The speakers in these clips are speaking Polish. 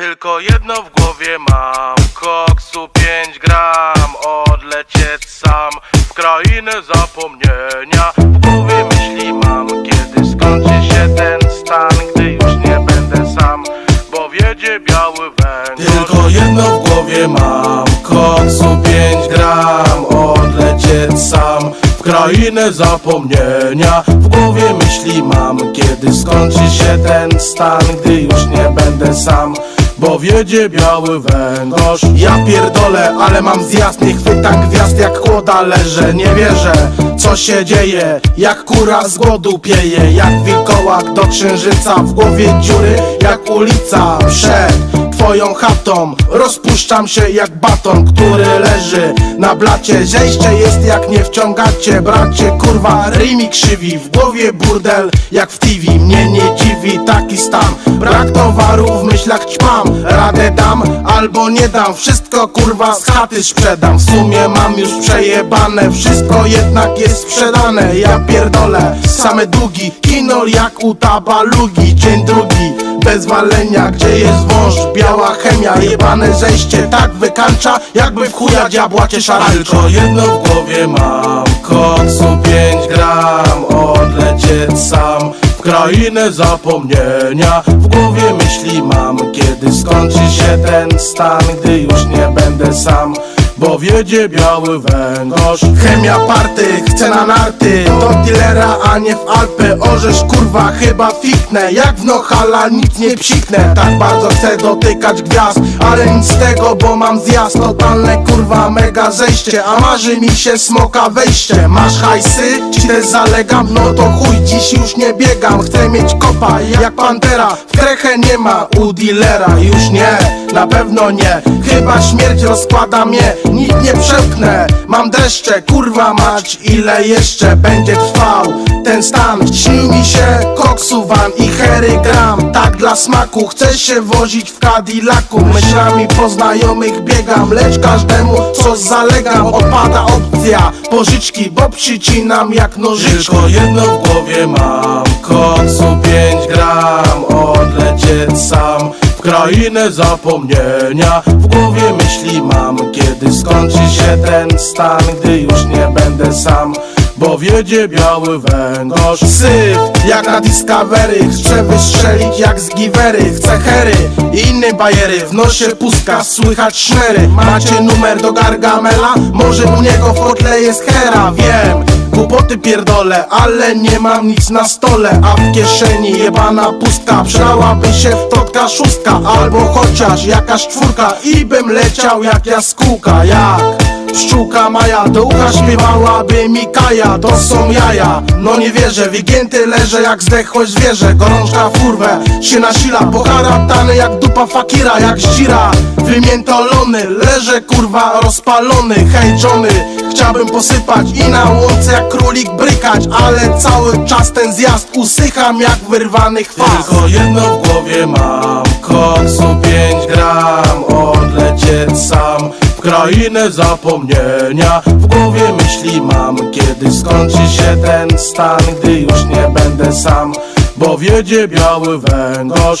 Tylko jedno w głowie mam. Koksu 5 gram Odlecieć sam. W krainę zapomnienia W głowie myśli mam. Kiedy skończy się ten stan Gdy już nie będę sam Bo wiedzie biały węgorz Tylko jedno w głowie mam. Koksu 5 gram Odlecieć sam. W krainę zapomnienia W głowie myśli mam. Kiedy skończy się ten stan Gdy już nie będę sam bo wiedzie biały węgorz. Ja pierdolę, ale mam zjazd. Nie chwytam gwiazd jak kłoda leżę Nie wierzę, co się dzieje. Jak kura z głodu pieje. Jak wilkołak do księżyca W głowie dziury. Jak ulica Przed twoją chatą Rozpuszczam się jak baton, który leży na blacie. Zejście jest jak nie wciągacie, bracie Kurwa, rymi krzywi, w głowie burdel Jak w TV, mnie nie dziwi taki stan. Brak towaru, w myślach ćpam Radę dam albo nie dam. Wszystko kurwa z chaty sprzedam. W sumie mam już przejebane. Wszystko jednak jest sprzedane. Ja pierdolę, same długi. Kinol jak u tabalugi. Dzień drugi. Bez walenia Gdzie jest wąż, biała chemia Jebane zejście tak wykańcza Jakby w chuja diabła cię szarańcza Tylko jedno w głowie mam. Koksu 5 gram Odlecieć sam w krainę zapomnienia. W głowie myśli mam Kiedy skończy się ten stan Gdy już nie będę sam bo wiedzie biały węgorz. Chemia party, chce na narty. Do dealera, a nie w Alpy. Orzesz kurwa, chyba fiknę. Jak w Nohala nic nie psiknę. Tak bardzo chcę dotykać gwiazd Ale nic z tego, bo mam zjazd. Totalne kurwa, mega zejście. A marzy mi się smoka wejście. Masz hajsy? Ci też zalegam? No to chuj, dziś już nie biegam. Chcę mieć kopa, jak pantera. W krechę nie ma u dealera. Już nie, na pewno nie. Chyba śmierć rozkłada mnie Nic nie przepchnę Mam deszcze, kurwa mać Ile jeszcze będzie trwał. Ten stan Śni mi się koksu van i hery gram. Tak dla smaku Chcę się wozić w Cadillacu. Myślami po znajomych biegam Lecz każdemu co zalegam Odpada opcja. Pożyczki Bo przycinam jak nożyczki Tylko jedno w głowie mam Koksu 5 gram. Odlecieć sam w krainę zapomnienia. W głowie myśli mam Kiedy skończy się ten stan Gdy już nie będę sam bo wiedzie biały węgorz. Syf, jak na Discovery. Chcę wystrzelić jak z giwery Chcę hery i inne bajery. W nosie pustka, słychać szmery. Macie numer do Gargamela? Może u niego w kotle jest hera? Wiem, Głupoty pierdolę, ale nie mam nic na stole. A w kieszeni jebana pustka. Przydałaby się wtotka szóstka. Albo chociaż jakaś czwórka I bym leciał jak jaskółka. Jak pszczółka Maja Do ucha śpiewałaby mi Kaja To są jaja, no nie wierzę Wygięty leżę jak zdechłe zwierzę Gorączka w kurwę się nasila Poharatany jak dupa fakira Jak zdzira. Wymiętolony Leżę kurwa rozpalony Hej Johnny, chciałbym posypać I na łące jak królik brykać Ale cały czas ten zjazd Usycham jak wyrwany chwas Tylko jedno w głowie mam Koksu 5 gram Odlecieć sam w krainę zapomnienia. W głowie myśli mam Kiedy skończy się ten stan Gdy już nie będę sam Bo wiedzie biały węgorz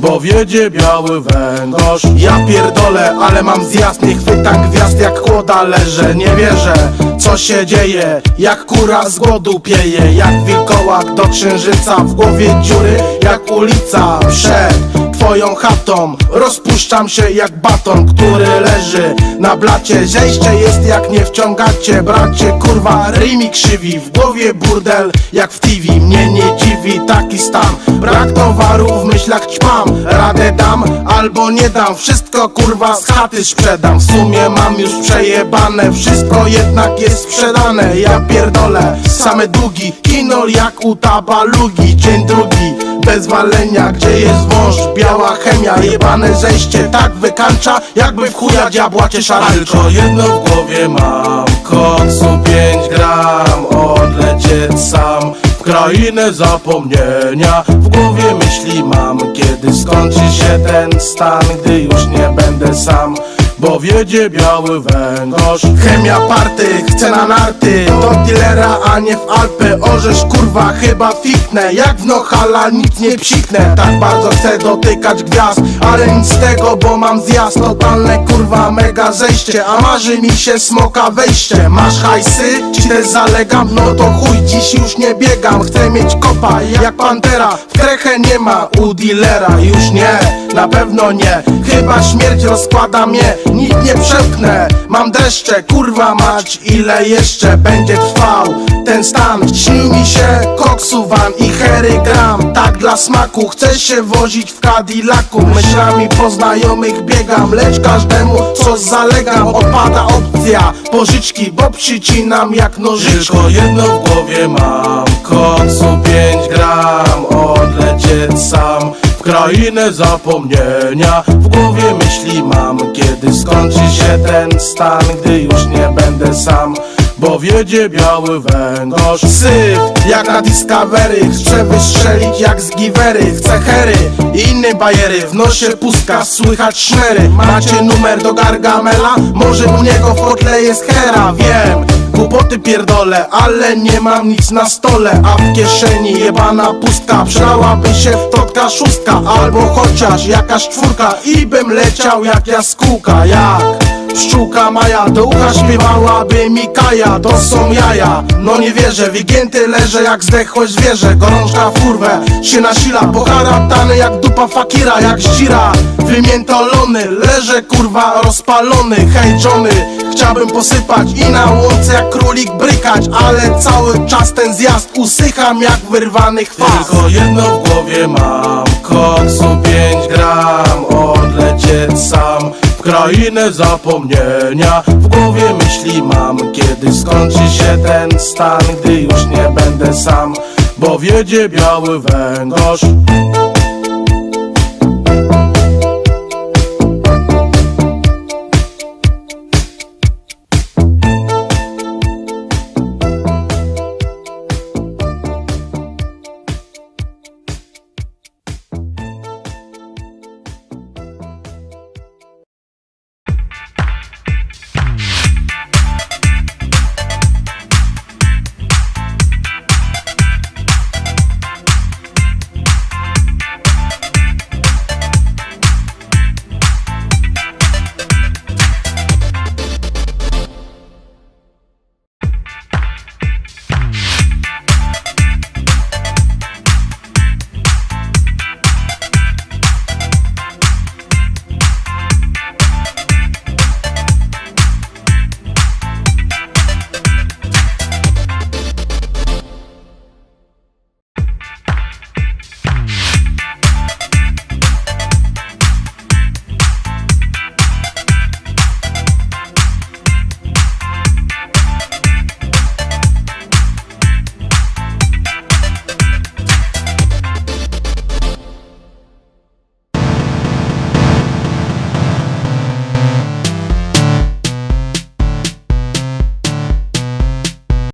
bo wiedzie biały węgorz. Ja pierdolę, ale mam zjazd Nie chwytam gwiazd jak kłoda leżę Nie wierzę, co się dzieje Jak kura z głodu pieje Jak wilkołak do księżyca W głowie dziury jak ulica Przed twoją chatą. Rozpuszczam się jak baton, który leży na blacie. Zejście jest jak nie wciągacie bracie. Kurwa rymi krzywi, w głowie burdel jak w TV Mnie nie dziwi taki stan. Brak towaru w myślach ćpam Radę dam albo nie dam. Wszystko kurwa z chaty sprzedam. W sumie mam już przejebane. Wszystko jednak jest sprzedane. Ja pierdolę, same długi. Kinol jak u tabalugi. Dzień drugi, bez walenia Gdzie jest wąż, biała chemia Jebane zejście tak wykańcza Jakby w chuja diabła cię szaralczo Tylko jedno w głowie mam. Koksu 5 gram Odlecieć sam. W krainę zapomnienia W głowie myśli mam. Kiedy skończy się ten stan Gdy już nie będę sam Bo wiedzie biały węgorz. Chemia party, chce na narty Do dealera, a nie w Alpy. Orzesz kurwa, chyba fiknę Jak w Nohala nic nie psiknę. Tak bardzo chcę dotykać gwiazd Ale nic z tego, bo mam zjazd. Totalne kurwa, mega zejście A marzy mi się smoka wejście. Masz hajsy? Ci też zalegam? No to chuj, dziś już nie biegam. Chcę mieć kopa, jak pantera. W trechę nie ma u dealera. Już nie, na pewno nie. Chyba śmierć rozkłada mnie Nic nie przepchnę Mam dreszcze, kurwa mać Ile jeszcze będzie trwał? Ten stan Śni mi się koksu van i hery gram. Tak dla smaku Chcę się wozić w Cadillacu. Myślami po znajomych biegam Lecz każdemu coś zalegam Odpada opcja pożyczki Bo przycinam jak nożyczką Tylko jedno w głowie mam Koksu 5 gram Odlecieć sam krainę zapomnienia W głowie myśli mam. Kiedy skończy się ten stan Gdy już nie będę sam Bo wiedzie biały węgorz. Syf, jak na Discovery Chcę wystrzelić jak z giwery Chcę hery i inne bajery W nosie pustka, słychać szmery. Macie numer do Gargamela? Może u niego w kotle jest hera? Wiem, głupoty pierdolę Ale nie mam nic na stole. A w kieszeni jebana pustka Przydałaby się totka szóstka. Albo chociaż jakaś czwórka I bym leciał jak jaskółka. Jak Pszczółka Maja do ucha śpiewałaby Mikaja To są jaja, no nie wierzę Wygięty leżę jak zdechłe zwierzę. Gorączka w kurwę się nasila Poharatany jak dupa fakira Jak zdzira, wymiętolony Leżę kurwa rozpalony Hej Johnny, chciałbym posypać I na łące jak królik brykać Ale cały czas ten zjazd Usycham jak wyrwany chwast. Tylko jedno w głowie mam Koksu 5 gram Odlecieć sam W krainę zapomnienia W głowie myśli mam. Kiedy skończy się ten stan Gdy już nie będę sam Bo wiedzie biały węgorz